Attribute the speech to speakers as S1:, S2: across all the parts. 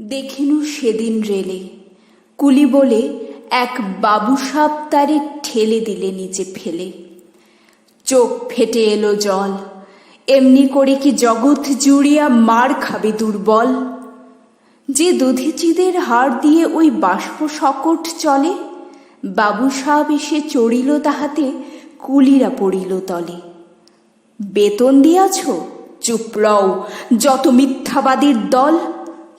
S1: দেখিনু সেদিন রেলে। কুলি বলে, এক বাবুসাপ তারে ঠেলে দিলে নিচে ফেলে। চোখ ফেটে এলো জল। এমনি করে কি জগৎ জুড়িয়া মার খাবে দুর্বল? যে দধিচিদের হাড় দিয়ে ওই বাষ্প সকট চলে, বাবু সাহেব এসে চড়িল তাহাতে কুলিরা পড়িল তলে। বেতন দিয়াছ? চুপ রও, যত মিথ্যাবাদীর দল।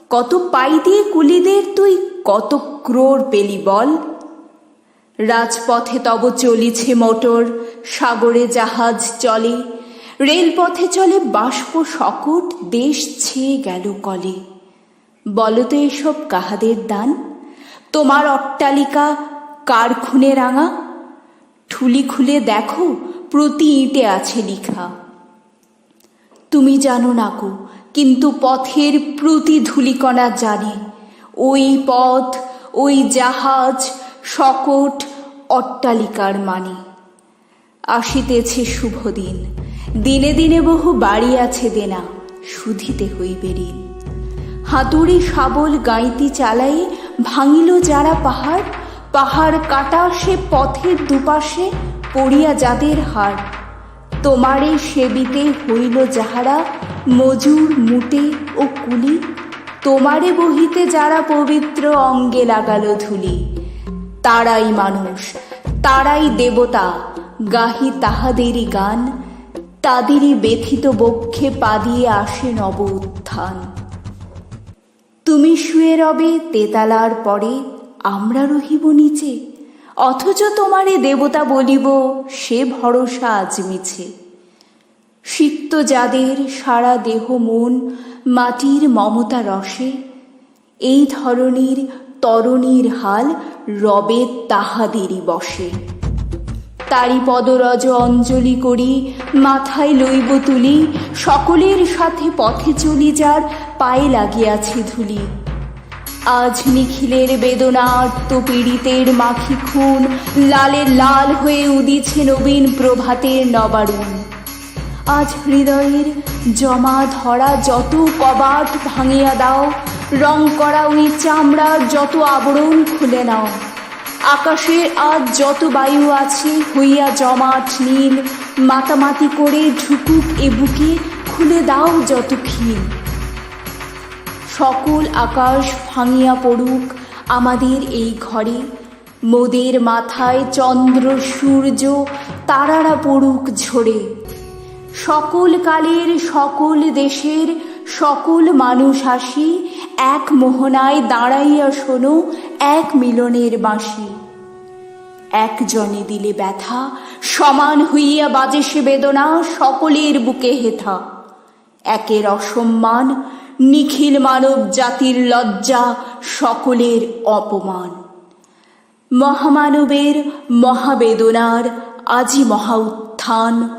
S1: কত পাই দিয়ে কুলিদের তুই কত ক্রোর পেলি বল? রাজপথে তব চলিছে মোটর, সাগরে জাহাজ চলে, রেলপথে চলে বাষ্প সকট দেশ ছেয়ে গেল কলে। বলতো এসব কাহাদের দান? তোমার অট্টালিকা কার খুনে রাঙা? ঠুলি খুলে দেখো প্রতি ইঁটে আছে লিখা। তুমি জানো না কো কিন্তু পথের প্রতি ধুলিকণা জানে। ওই পথ, ওই জাহাজ সকট অট্টালিকার মানে। আসিতেছে শুভ দিন দিনে দিনে বহু বাড়ি আছে দেনা শুধিতে হইবে ঋণ। হাতুড়ি শাবল গাইতি চালাই ভাঙিল যারা পাহাড় পাহাড় কাটা সে পথের দুপাশে পড়িয়া যাদের হাড়। তোমারে সেবিতে হইল যাহারা মজুর মুটে ও কুলি, তোমারে বহিতে যারা পবিত্র অঙ্গে লাগালো ধুলি। তারাই মানুষ, তারাই দেবতা, গাহি তাহাদেরই গান, তাদেরই ব্যথিত বক্ষে পা দিয়ে আসে নব উত্থান। তুমি শুয়ে রবে তেতালার পরে, আমরা রহিব নিচে, অথচ তোমারে দেবতা বলিব, সে ভরসা আজ মিছে। সিক্ত যাদের সারা দেহ মন মাটির মমতা রসে, এই ধরনের তরণীর হাল রবে তাহাদেরই বসে। তারি পদরজ অঞ্জলি করি মাথায় লইব তুলি, সকলের সাথে পথে চলি যার পায়ে লাগিয়াছে ধুলি। আজ নিখিলের বেদনা আর্ত পীড়িতের মাখি খুন লালে লাল হয়ে উদিছে নবীন প্রভাতের নবারুণ। আজ হৃদয়ের জমা ধরা যত কবাট ভাঙিয়া দাও, রং করা ওই চামড়া যত আবরণ খুলে নাও। আকাশে আজ যত বায়ু আছে, হইয়া জমাট নীল, মাতামাতি করে ঢুকুক এ বুকে, খুলে দাও যত খিল সকল আকাশ ভাঙিয়া পড়ুক আমাদের এই ঘরে, মোদের মাথায় চন্দ্র, সূর্য, তারারা পড়ুক ঝরে। সকল কালের, সকল দেশের, সকল মানুষ আসি, এক মোহনায় দাঁড়াইয়া শোনো এক মিলনের বাঁশি। একজনে দিলে ব্যথা, সমান হইয়া বাজে সে বেদনা, সকলের বুকে হেথা। একের অসম্মান, নিখিল মানব জাতির লজ্জা, সকলের অপমান। মহামানবের মহাবেদনার আজি মহা উত্থান।